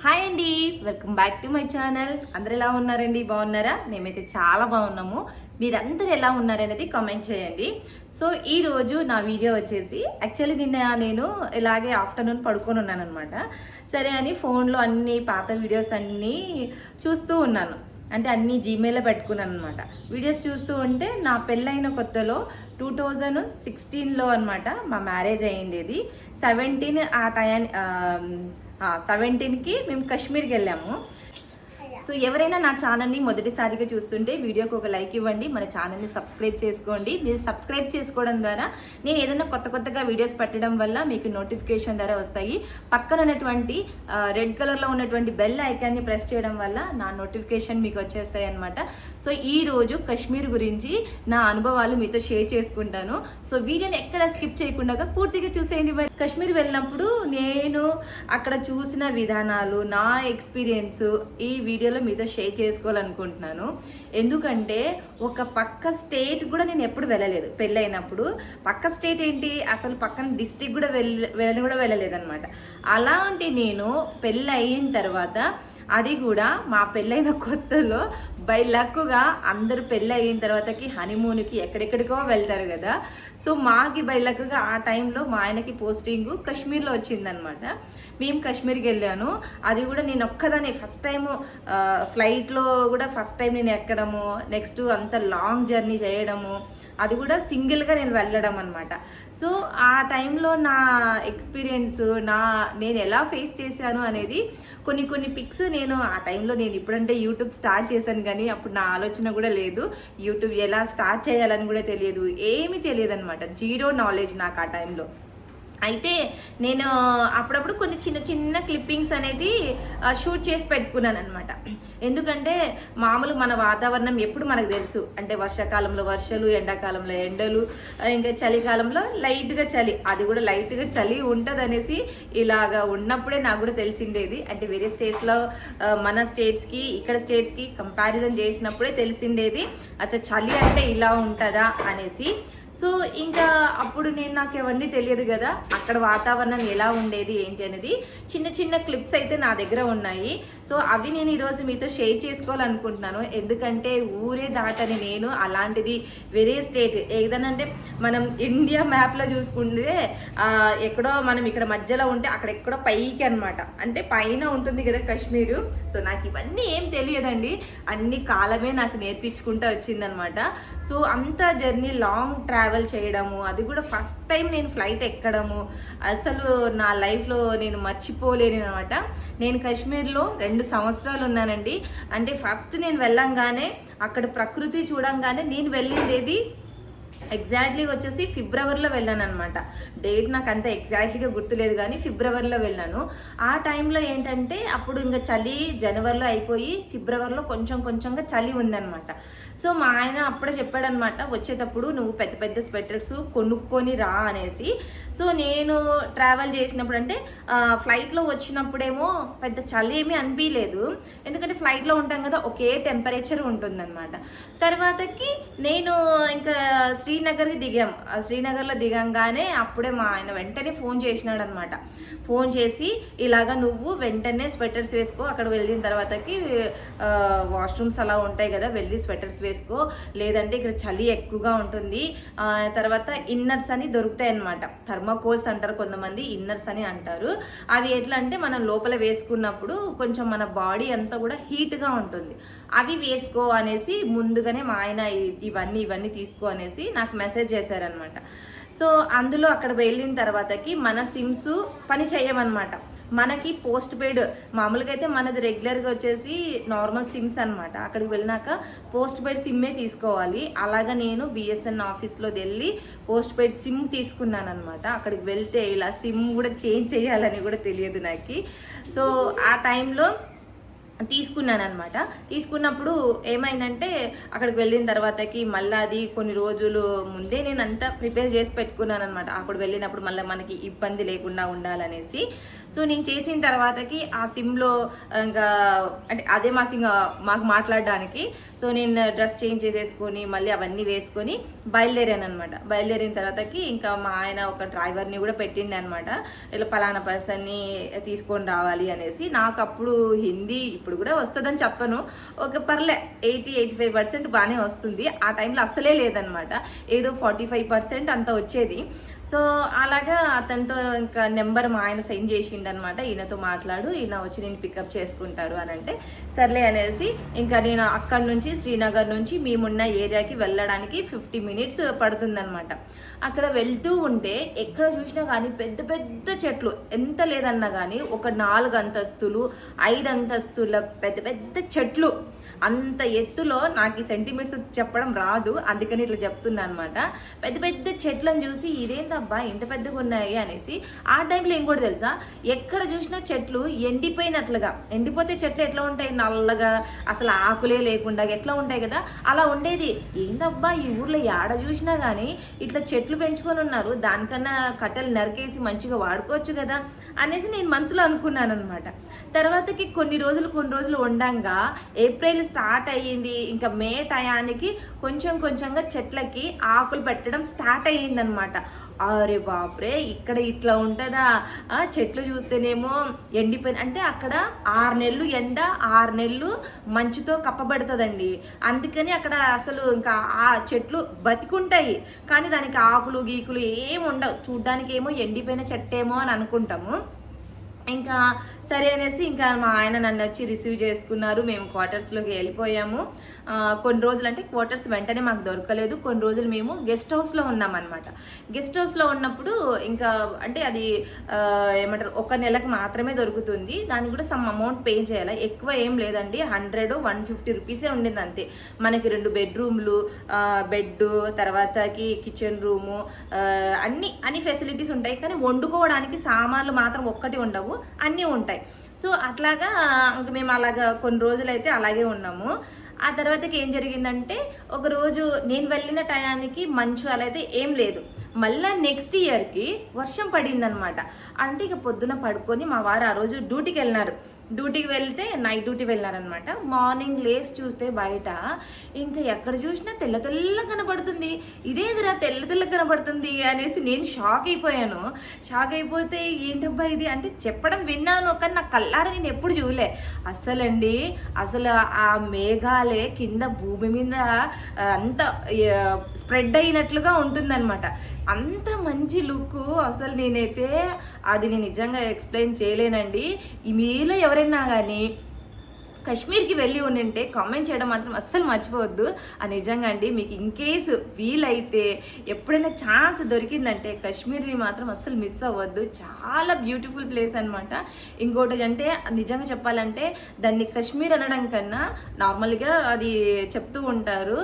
Hi అండి welcome back to my channel అందరు ఎలా ఉన్నారండి? బాగున్నారా? మేమైతే చాలా బాగున్నాము. మీరందరూ ఎలా ఉన్నారనేది కామెంట్ చేయండి. సో ఈరోజు నా వీడియో వచ్చేసి యాక్చువల్లీ నిన్న నేను ఇలాగే ఆఫ్టర్నూన్ పడుకొని ఉన్నాను అనమాట సరే అని ఫోన్లో అన్ని పాత వీడియోస్ అన్నీ చూస్తూ ఉన్నాను. అంటే అన్ని జీమెయిల్లో పెట్టుకున్నాను అనమాట వీడియోస్ చూస్తూ ఉంటే నా పెళ్ళైన కొత్తలో టూ థౌజండ్ సిక్స్టీన్లో అనమాట మా మ్యారేజ్ అయ్యిండేది. సెవెంటీన్ ఆ టైం సెవెంటీన్కి మేము కాశ్మీర్కి వెళ్ళాము. సో ఎవరైనా నా ఛానల్ని మొదటిసారిగా చూస్తుంటే వీడియోకి ఒక లైక్ ఇవ్వండి మన ఛానల్ని సబ్స్క్రైబ్ చేసుకోండి. మీరు సబ్స్క్రైబ్ చేసుకోవడం ద్వారా నేను ఏదైనా కొత్త కొత్తగా వీడియోస్ పెట్టడం వల్ల మీకు నోటిఫికేషన్ ద్వారా వస్తాయి. పక్కన ఉన్నటువంటి రెడ్ కలర్లో ఉన్నటువంటి బెల్ ఐకాన్ని ప్రెస్ చేయడం వల్ల నా నోటిఫికేషన్ మీకు వచ్చేస్తాయి అనమాట సో ఈ రోజు కాశ్మీర్ గురించి నా అనుభవాలు మీతో షేర్ చేసుకుంటాను. సో వీడియోని ఎక్కడ స్కిప్ చేయకుండా పూర్తిగా చూసేయండి. మరి కాశ్మీర్ వెళ్ళినప్పుడు నేను అక్కడ చూసిన విధానాలు నా ఎక్స్పీరియన్స్ ఈ వీడియోలో మీతో షేర్ చేసుకోవాలనుకుంటున్నాను. ఎందుకంటే ఒక పక్క స్టేట్ కూడా నేను ఎప్పుడు వెళ్ళలేదు. పెళ్ళైనప్పుడు పక్క స్టేట్ ఏంటి? అసలు పక్కన డిస్టిక్ కూడా వెళ్ళ వెళ్ళ కూడా వెళ్ళలేదన్నమాట. అలాంటి నేను పెళ్ళి అయిన తర్వాత అది కూడా మా పెళ్ళైన కొత్తలో బై లక్గా అందరూ పెళ్ళి అయిన తర్వాతకి హనీమూన్కి ఎక్కడెక్కడికో వెళ్తారు కదా. సో మాకి బై లక్గా ఆ టైంలో మా ఆయనకి పోస్టింగ్ కాశ్మీర్లో వచ్చిందనమాట మేము కాశ్మీర్కి వెళ్ళాను. అది కూడా నేను ఒక్కదాన్ని ఫస్ట్ టైం ఫ్లైట్లో కూడా ఫస్ట్ టైం నేను ఎక్కడము నెక్స్ట్ అంత లాంగ్ జర్నీ చేయడము అది కూడా సింగిల్గా నేను వెళ్ళడం అనమాట సో ఆ టైంలో నా ఎక్స్పీరియన్స్ నా నేను ఎలా ఫేస్ చేశాను అనేది కొన్ని కొన్ని పిక్స్ నేను ఆ టైంలో నేను ఇప్పుడంటే యూట్యూబ్ స్టార్ట్ చేశాను కానీ అప్పుడు నా ఆలోచన కూడా లేదు. యూట్యూబ్ ఎలా స్టార్ట్ చేయాలని కూడా తెలియదు. ఏమీ తెలియదు అనమాట జీరో నాలెడ్జ్ నాకు ఆ టైంలో అయితే నేను అప్పుడప్పుడు కొన్ని చిన్న చిన్న క్లిప్పింగ్స్ అనేది షూట్ చేసి పెట్టుకున్నాను అనమాట ఎందుకంటే మామూలు మన వాతావరణం ఎప్పుడు మనకు తెలుసు. అంటే వర్షాకాలంలో వర్షాలు ఎండాకాలంలో ఎండలు ఇంకా చలికాలంలో లైట్గా చలి. అది కూడా లైట్గా చలి ఉంటుంది అనేసి ఇలాగా ఉన్నప్పుడే నాకు కూడా తెలిసిండేది. అంటే వేరే స్టేట్స్లో మన స్టేట్స్కి ఇక్కడ స్టేట్స్కి కంపారిజన్ చేసినప్పుడే తెలిసిండేది. అచ్చా చలి అంటే ఇలా ఉంటుందా అనేసి. సో ఇంకా అప్పుడు నేను నాకు అవన్నీ తెలియదు కదా అక్కడ వాతావరణం ఎలా ఉండేది ఏంటి అనేది. చిన్న చిన్న క్లిప్స్ అయితే నా దగ్గర ఉన్నాయి. సో అవి నేను ఈరోజు మీతో షేర్ చేసుకోవాలనుకుంటున్నాను. ఎందుకంటే ఊరే దాటని నేను అలాంటిది వేరే స్టేట్ ఏదనంటే మనం ఇండియా మ్యాప్లో చూసుకుంటే ఎక్కడో మనం ఇక్కడ మధ్యలో ఉంటే అక్కడ ఎక్కడో పైకి అనమాట అంటే పైన ఉంటుంది కదా కాశ్మీరు. సో నాకు ఇవన్నీ ఏం తెలియదండి. అన్ని కాలమే నాకు నేర్పించుకుంటూ వచ్చిందనమాట సో అంత జర్నీ లాంగ్ ట్రావెల్ ట్రావెల్ చేయడము అది కూడా ఫస్ట్ టైం నేను ఫ్లైట్ ఎక్కడము. అసలు నా లైఫ్లో నేను మర్చిపోలేను అనమాట నేను కాశ్మీర్లో రెండు సంవత్సరాలు ఉన్నానండి. అంటే ఫస్ట్ నేను వెళ్ళంగానే అక్కడ ప్రకృతి చూడంగానే నేను వెళ్ళిండేది ఎగ్జాక్ట్లీ వచ్చేసి ఫిబ్రవరిలో వెళ్ళాను అనమాట డేట్ నాకు అంత ఎగ్జాక్ట్లీగా గుర్తులేదు కానీ ఫిబ్రవరిలో వెళ్ళాను. ఆ టైంలో ఏంటంటే అప్పుడు ఇంకా చలి జనవరిలో అయిపోయి ఫిబ్రవరిలో కొంచెం కొంచెంగా చలి ఉందన్నమాట. సో మా ఆయన అప్పుడే చెప్పాడనమాట వచ్చేటప్పుడు నువ్వు పెద్ద పెద్ద స్వెటర్స్ కొనుక్కొని రా అనేసి. సో నేను ట్రావెల్ చేసినప్పుడు అంటే ఫ్లైట్లో వచ్చినప్పుడేమో పెద్ద చలి ఏమీ అనిపించలేదు ఎందుకంటే ఫ్లైట్లో ఉంటాం కదా ఒకే టెంపరేచర్ ఉంటుందన్నమాట. తర్వాతకి నేను ఇంకా శ్రీ శ్రీనగర్కి దిగాం. ఆ శ్రీనగర్లో దిగంగానే అప్పుడే మా ఆయన వెంటనే ఫోన్ చేసినాడు అనమాట ఫోన్ చేసి ఇలాగా నువ్వు వెంటనే స్వెటర్స్ వేసుకో అక్కడ వెళ్ళిన తర్వాతకి వాష్రూమ్స్ అలా ఉంటాయి కదా వెళ్ళి స్వెటర్స్ వేసుకో. లేదంటే ఇక్కడ చలి ఎక్కువగా ఉంటుంది. తర్వాత ఇన్నర్స్ అని దొరుకుతాయి అనమాట థర్మాకోల్స్ అంటారు కొంతమంది ఇన్నర్స్ అని అంటారు. అవి ఎట్లా అంటే మనం లోపల వేసుకున్నప్పుడు కొంచెం మన బాడీ అంతా కూడా హీట్గా ఉంటుంది. అవి వేసుకో అనేసి ముందుగానే మా ఆయన ఇవన్నీ ఇవన్నీ తీసుకో అనేసి నాకు మెసేజ్ చేశారనమాట సో అందులో అక్కడ వెళ్ళిన తర్వాతకి మన సిమ్స్ పని చేయమన్నమాట. మనకి పోస్ట్ పెయిడ్ మామూలుగా అయితే మనది రెగ్యులర్గా వచ్చేసి నార్మల్ సిమ్స్ అనమాట అక్కడికి వెళ్ళినాక పోస్ట్ పెయిడ్ సిమ్మే తీసుకోవాలి. అలాగా నేను బిఎస్ఎన్ ఆఫీస్లో వెళ్ళి పోస్ట్ పెయిడ్ సిమ్ తీసుకున్నాను అనమాట అక్కడికి వెళ్తే ఇలా సిమ్ కూడా చేంజ్ చేయాలని కూడా తెలియదు నాకు. సో ఆ టైంలో తీసుకున్నాను అనమాట తీసుకున్నప్పుడు ఏమైందంటే అక్కడికి వెళ్ళిన తర్వాతకి మళ్ళీ అది కొన్ని రోజులు ముందే నేను అంతా ప్రిపేర్ చేసి పెట్టుకున్నాను అనమాట అప్పుడు వెళ్ళినప్పుడు మళ్ళీ మనకి ఇబ్బంది లేకుండా ఉండాలనేసి. సో నేను చేసిన తర్వాతకి ఆ సిమ్లో ఇంకా అంటే అదే మాకు ఇంకా మాకు మాట్లాడడానికి. సో నేను డ్రెస్ చేంజ్ చేసేసుకొని మళ్ళీ అవన్నీ వేసుకొని బయలుదేరాను అనమాట బయలుదేరిన తర్వాతకి ఇంకా మా ఆయన ఒక డ్రైవర్ని కూడా పెట్టిండే అనమాట ఇలా పలానా పర్సన్ని తీసుకొని రావాలి అనేసి. నాకు అప్పుడు హిందీ ఇప్పుడు కూడా వస్తుందని చెప్పను. ఒక పర్లే ఎయిటీ ఎయిటీ ఫైవ్ పర్సెంట్ బాగానే వస్తుంది. ఆ టైంలో అస్సలే లేదనమాట. ఏదో ఫార్టీ ఫైవ్ పర్సెంట్ అంత వచ్చేది. సో అలాగా అతనితో ఇంకా నెంబర్ మా ఆయన సెండ్ చేసిండు అనమాట ఈయనతో మాట్లాడు ఈయన వచ్చి నేను పికప్ చేసుకుంటారు అని అంటే సర్లే అనేసి ఇంకా నేను అక్కడి నుంచి శ్రీనగర్ నుంచి మేమున్న ఏరియాకి వెళ్ళడానికి ఫిఫ్టీ మినిట్స్ పడుతుందనమాట. అక్కడ వెళ్తూ ఉంటే ఎక్కడ చూసినా కానీ పెద్ద పెద్ద చెట్లు ఎంత లేదన్నా కానీ ఒక నాలుగు అంతస్తులు ఐదు అంతస్తుల పెద్ద పెద్ద చెట్లు. అంత ఎత్తులో నాకు ఈ సెంటిమీటర్స్ చెప్పడం రాదు అందుకని ఇట్లా చెప్తున్నా అనమాట. పెద్ద పెద్ద చెట్లను చూసి అబ్బా ఇంత పెద్దగా ఉన్నాయి అనేసి ఆ టైంలో ఏం కూడా తెలుసా? ఎక్కడ చూసినా చెట్లు ఎండిపోయినట్లుగా. ఎండిపోతే చెట్లు ఎట్లా ఉంటాయి? నల్లగా అసలు ఆకులే లేకుండా ఎట్లా ఉంటాయి కదా? అలా ఉండేది. ఏందబ్బా ఈ ఊర్లో ఏడ చూసినా కానీ ఇట్లా చెట్లు పెంచుకొని ఉన్నారు. దానికన్నా కట్టెలు నరికేసి మంచిగా వాడుకోవచ్చు కదా? అనేసి నేను మనసులో అనుకున్నాను అనమాట తర్వాతకి కొన్ని రోజులు కొన్ని రోజులు ఉండంగా ఏప్రిల్ స్టార్ట్ అయ్యింది. ఇంకా మే టయానికి కొంచెం కొంచెంగా చెట్లకి ఆకులు పెట్టడం స్టార్ట్ అయ్యిందనమాట అరే బాప్రే ఇక్కడ ఇట్లా ఉంటుందా? ఆ, చెట్లు చూస్తేనేమో ఎండిపోయిన అంటే అక్కడ ఆరు నెలలు ఎండ ఆరు నెలలు మంచుతో కప్పబడుతుందండి. అందుకని అక్కడ అసలు ఇంకా ఆ చెట్లు బతికుంటాయి. కానీ దానికి ఆకులు గీకులు ఏం ఉండవు. చూడ్డానికి ఏమో ఎండిపోయిన చెట్టేమో అని అనుకుంటాము. ఇంకా సరే అనేసి ఇంకా మా ఆయన నన్ను వచ్చి రిసీవ్ చేసుకున్నారు. మేము క్వార్టర్స్లోకి వెళ్ళిపోయాము. కొన్ని రోజులు అంటే క్వార్టర్స్ వెంటనే మాకు దొరకలేదు. కొన్ని రోజులు మేము గెస్ట్ హౌస్లో ఉన్నామన్నమాట గెస్ట్ హౌస్లో ఉన్నప్పుడు ఇంకా అంటే అది ఏమంటారు ఒక నెలకు మాత్రమే దొరుకుతుంది. దానికి కూడా సమ్ అమౌంట్ పే చేయాలి? ఎక్కువ ఏం లేదండి. హండ్రెడ్ వన్ ఫిఫ్టీ రూపీసే ఉండింది అంతే. మనకి రెండు బెడ్రూమ్లు బెడ్ తర్వాతకి కిచెన్ రూము అన్ని అన్ని ఫెసిలిటీస్ ఉంటాయి. కానీ వండుకోవడానికి సామాన్లు మాత్రం ఒక్కటి ఉండవు. అన్నీ ఉంటాయి. సో అట్లాగా ఇంక మేము అలాగా కొన్ని రోజులు అయితే అలాగే ఉన్నాము. ఆ తర్వాతకి ఏం జరిగిందంటే ఒకరోజు నేను వెళ్ళిన టయానికి మంచు అలా అయితే ఏం లేదు. మళ్ళా నెక్స్ట్ ఇయర్కి వర్షం పడిందనమాట అంటే ఇక పొద్దున పడుకొని మా వారు ఆ రోజు డ్యూటీకి వెళ్ళినారు. డ్యూటీకి వెళ్తే నైట్ డ్యూటీ వెళ్ళారనమాట మార్నింగ్ లేస్ చూస్తే బయట ఇంకా ఎక్కడ చూసినా తెల్ల తెల్ల కనబడుతుంది. ఇదేదిరా తెల్ల తెల్ల కనబడుతుంది అనేసి నేను షాక్ అయిపోయాను. షాక్ అయిపోతే ఏంటబ్బా ఇది? అంటే చెప్పడం విన్నాను కానీ నా కల్లారా నేను ఎప్పుడు చూడలే. అసలండి అసలు ఆ మేఘాలే కింద భూమి మీద అంత స్ప్రెడ్ అయినట్లుగా ఉంటుందన్నమాట. అంత మంచి లుక్ అసలు నేనైతే అది నేను నిజంగా ఎక్స్ప్లెయిన్ చేయలేనండి. ఈ మీలో ఎవరైనా కానీ కాశ్మీర్కి వెళ్ళి ఉండింటే కామెంట్ చేయడం మాత్రం అస్సలు మర్చిపోవద్దు. ఆ నిజంగా అండి మీకు ఇన్ కేసు వీలైతే ఎప్పుడైనా ఛాన్స్ దొరికిందంటే కాశ్మీర్ని మాత్రం అస్సలు మిస్ అవ్వద్దు. చాలా బ్యూటిఫుల్ ప్లేస్ అనమాట ఇంకోటి అంటే నిజంగా చెప్పాలంటే దాన్ని కాశ్మీర్ అనడం కన్నా నార్మల్గా అది చెప్తూ ఉంటారు.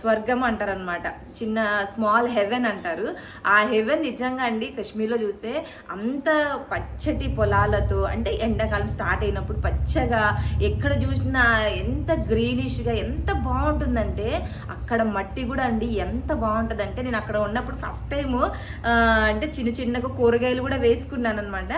స్వర్గం అంటారనమాట చిన్న స్మాల్ హెవెన్ అంటారు. ఆ హెవెన్ నిజంగా అండి కాశ్మీర్లో చూస్తే అంత పచ్చటి పొలాలతో అంటే ఎండాకాలం స్టార్ట్ అయినప్పుడు పచ్చగా ఎక్కడ చూసినా ఎంత గ్రీనిష్గా ఎంత బాగుంటుందంటే అక్కడ మట్టి కూడా అండి ఎంత బాగుంటుందంటే నేను అక్కడ ఉన్నప్పుడు ఫస్ట్ టైము అంటే చిన్న చిన్నగా కూరగాయలు కూడా వేసుకున్నాను అనమాట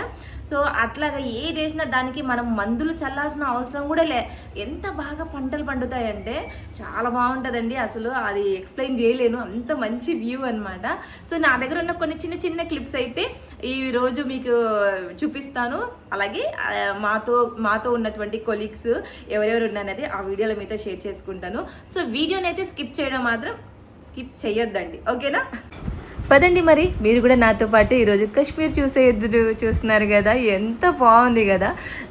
సో అట్లాగా ఏది వేసినా దానికి మనం మందులు చల్లాల్సిన అవసరం కూడా లే ఎంత బాగా పంటలు పండుతాయంటే చాలా బాగుంటుందండి అసలు. అది ఎక్స్ప్లెయిన్ చేయలేను. అంత మంచి వ్యూ అనమాట సో నా దగ్గర ఉన్న కొన్ని చిన్న చిన్న క్లిప్స్ అయితే ఈ రోజు మీకు చూపిస్తాను. అలాగే మాతో మాతో ఉన్నటువంటి కొలీగ్స్ ఎవరెవరు ఉన్నారనేది ఆ వీడియోలో మీతో షేర్ చేసుకుంటాను. సో వీడియోని అయితే స్కిప్ చేయడం మాత్రం స్కిప్ చేయొద్దండి ఓకేనా? పదండి మరి. మీరు కూడా నాతో పాటు ఈరోజు కాశ్మీర్ చూసే ఎదురు చూస్తున్నారు కదా. ఎంత బాగుంది కదా.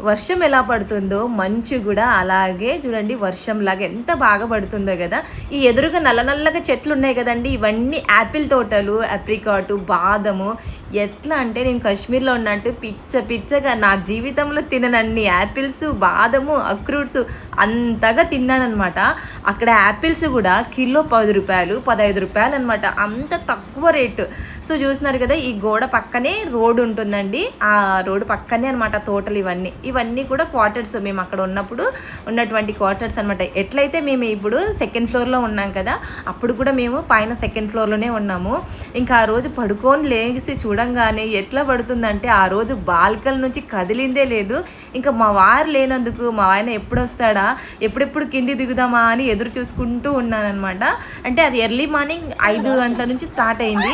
వర్షం ఎలా పడుతుందో మంచు కూడా అలాగే చూడండి వర్షం లాగా ఎంత బాగా పడుతుందో కదా. ఈ ఎదురుగా నల్ల నల్లగా చెట్లు ఉన్నాయి కదండి. ఇవన్నీ యాపిల్ తోటలు అప్రికాటు బాదము ఎట్లా అంటే నేను కాశ్మీర్లో ఉన్నట్టు పిచ్చ పిచ్చగా నా జీవితంలో తిననన్ని యాపిల్స్ బాదము అక్రూట్స్ అంతగా తిన్నానమాట అక్కడ యాపిల్స్ కూడా కిలో పది రూపాయలు పదహైదు రూపాయలు అనమాట అంత తక్కువ రేటు. సో చూస్తున్నారు కదా ఈ గోడ పక్కనే రోడ్ ఉంటుందండి. ఆ రోడ్డు పక్కనే అనమాట తోటలు ఇవన్నీ. ఇవన్నీ కూడా క్వార్టర్స్ మేము అక్కడ ఉన్నప్పుడు ఉన్నటువంటి క్వార్టర్స్ అనమాట ఎట్లయితే మేము ఇప్పుడు సెకండ్ ఫ్లోర్లో ఉన్నాం కదా అప్పుడు కూడా మేము పైన సెకండ్ ఫ్లోర్లోనే ఉన్నాము. ఇంకా ఆ రోజు పడుకొని లేచి చూడంగానే ఎట్లా పడుతుందంటే ఆ రోజు బాల్కల్ నుంచి కదిలిందే లేదు. ఇంకా మా వారు లేనందుకు మా ఆయన ఎప్పుడు వస్తాడా ఎప్పుడెప్పుడు కింది దిగుదామా అని ఎదురు చూసుకుంటూ ఉన్నానమాట అంటే అది ఎర్లీ మార్నింగ్ ఐదు గంటల నుంచి స్టార్ట్ అయింది.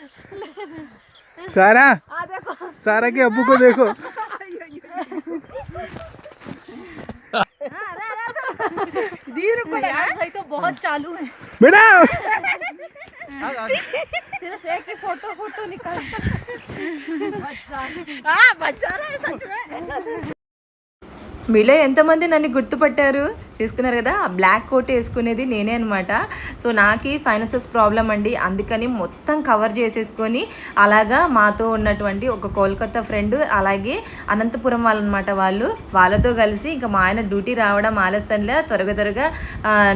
सारा सारा के अब्बू को देखो भाई तो बहुत चालू है मैडम सिर्फ एक ही फोटो फोटो निकाल हाँ बच्चा रहा है सच में మీలో ఎంతమంది నన్ను గుర్తుపట్టారు చేసుకున్నారు కదా ఆ బ్లాక్ కోట్ వేసుకునేది నేనే అనమాట సో నాకు సైనసెస్ ప్రాబ్లం అండి. అందుకని మొత్తం కవర్ చేసేసుకొని అలాగా మాతో ఉన్నటువంటి ఒక కోల్కతా ఫ్రెండ్ అలాగే అనంతపురం వాళ్ళు అనమాట వాళ్ళు. వాళ్ళతో కలిసి ఇంకా మా ఆయన డ్యూటీ రావడం ఆలస్యంలో త్వరగా త్వరగా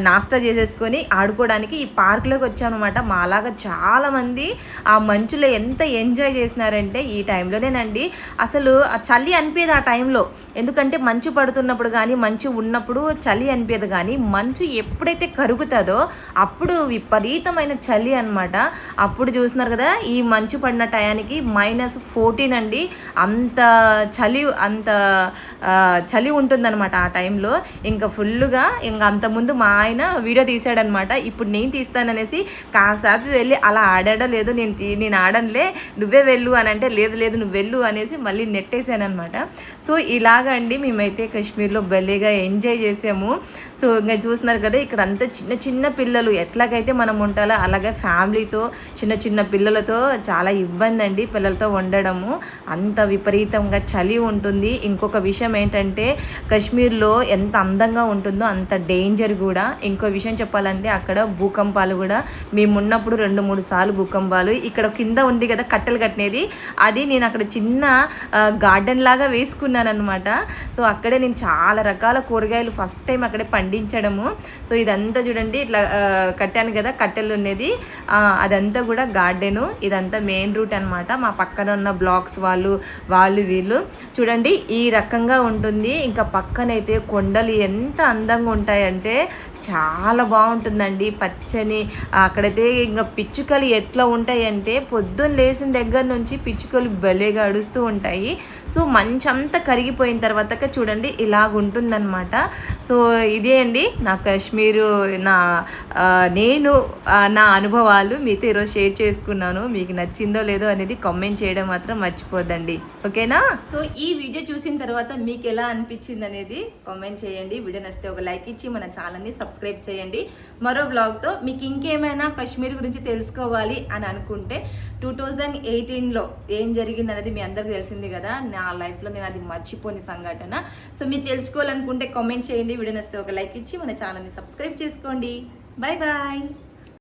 నాస్తా నాస్టా చేసేసుకొని ఆడుకోవడానికి ఈ పార్క్లోకి వచ్చామన్నమాట. మాలాగా చాలామంది ఆ మంచులో ఎంత ఎంజాయ్ చేసినారంటే ఈ టైంలోనేనండి అసలు ఆ చలి అనిపేది ఆ టైంలో ఎందుకంటే మంచు పడుతున్నప్పుడు కానీ మంచు ఉన్నప్పుడు చలి అనిపేది కానీ మంచు ఎప్పుడైతే కరుగుతుందో అప్పుడు విపరీతమైన చలి అనమాట అప్పుడు చూస్తున్నారు కదా ఈ మంచు పడిన టయానికి మైనస్ ఫోర్టీన్ అండి. అంత చలి అంత చలి ఉంటుందన్నమాట ఆ టైంలో. ఇంకా ఫుల్గా ఇంకా అంతకుముందు మా ఆయన వీడియో తీసాడనమాట ఇప్పుడు నేను తీస్తాననేసి కాసేపు వెళ్ళి అలా ఆడాడో లేదు నేను తీ నేను ఆడనులే నువ్వే వెళ్ళు అని అంటే లేదు లేదు నువ్వు వెళ్ళు అనేసి మళ్ళీ నెట్టేసాను అనమాట సో ఇలాగండి మేమైతే కాశ్మీర్లో భలేగా ఎంజాయ్ చేసాము. సో ఇంకా చూస్తున్నారు కదా ఇక్కడ అంతా చిన్న చిన్న పిల్లలు ఎట్లాగైతే మనం ఉంటాలో అలాగే ఫ్యామిలీతో చిన్న చిన్న పిల్లలతో చాలా ఇబ్బంది అండి పిల్లలతో ఉండడము. అంత విపరీతంగా చలి ఉంటుంది. ఇంకొక విషయం ఏంటంటే కాశ్మీర్లో ఎంత అందంగా ఉంటుందో అంత డేంజర్ కూడా. ఇంకో విషయం చెప్పాలంటే అక్కడ భూకంపాలు కూడా. మేమున్నప్పుడు రెండు మూడు సార్లు భూకంపాలు. ఇక్కడ కింద ఉంది కదా కట్టెలు కట్టినది. అది నేను అక్కడ చిన్న గార్డెన్ లాగా వేసుకున్నాను అనమాట సో అక్కడే నేను చాలా రకాల కూరగాయలు ఫస్ట్ టైం అక్కడే పండించడము. సో ఇదంతా చూడండి ఇట్లా కట్టాను కదా కట్టెలు ఉండేది అదంతా కూడా గార్డెను. ఇదంతా మెయిన్ రూట్ అనమాట మా పక్కన ఉన్న బ్లాక్స్ వాళ్ళు వాళ్ళు వీళ్ళు. చూడండి ఈ రకంగా ఉంటుంది. ఇంకా పక్కనైతే కొండలు ఎంత అందంగా ఉంటాయంటే చాలా బాగుంటుందండి. పచ్చని అక్కడైతే ఇంకా పిచ్చుకలు ఎట్లా ఉంటాయంటే పొద్దున్న లేచిన దగ్గర నుంచి పిచ్చుకలు భలేగా అడుస్తూ ఉంటాయి. సో మంచంతా కరిగిపోయిన తర్వాత చూడండి ఇలాగ ఉంటుందన్నమాట సో ఇదే అండి. నా కాశ్మీరు నా నేను నా అనుభవాలు మీతో ఈరోజు షేర్ చేసుకున్నాను. మీకు నచ్చిందో లేదో అనేది కామెంట్ చేయడం మాత్రం మర్చిపోద్దండి. ఓకేనా? సో ఈ వీడియో చూసిన తర్వాత మీకు ఎలా అనిపించింది అనేది కామెంట్ చేయండి. వీడియో నచ్చితే ఒక లైక్ ఇచ్చి మన ఛానల్ని సబ్స్క్రైబ్ చేయండి. మరో బ్లాగ్తో మీకు ఇంకేమైనా కాశ్మీర్ గురించి తెలుసుకోవాలి అని అనుకుంటే టూ థౌజండ్ ఎయిటీన్లో ఏం జరిగింది అనేది మీ అందరికీ తెలిసింది కదా. నా లైఫ్లో నేను అది మర్చిపోని సంఘటన. సో మీరు తెలుసుకోవాలనుకుంటే కామెంట్ చేయండి. వీడియో నచ్చితే ఒక లైక్ ఇచ్చి మన ఛానల్ని సబ్స్క్రైబ్ చేసుకోండి. Bye bye.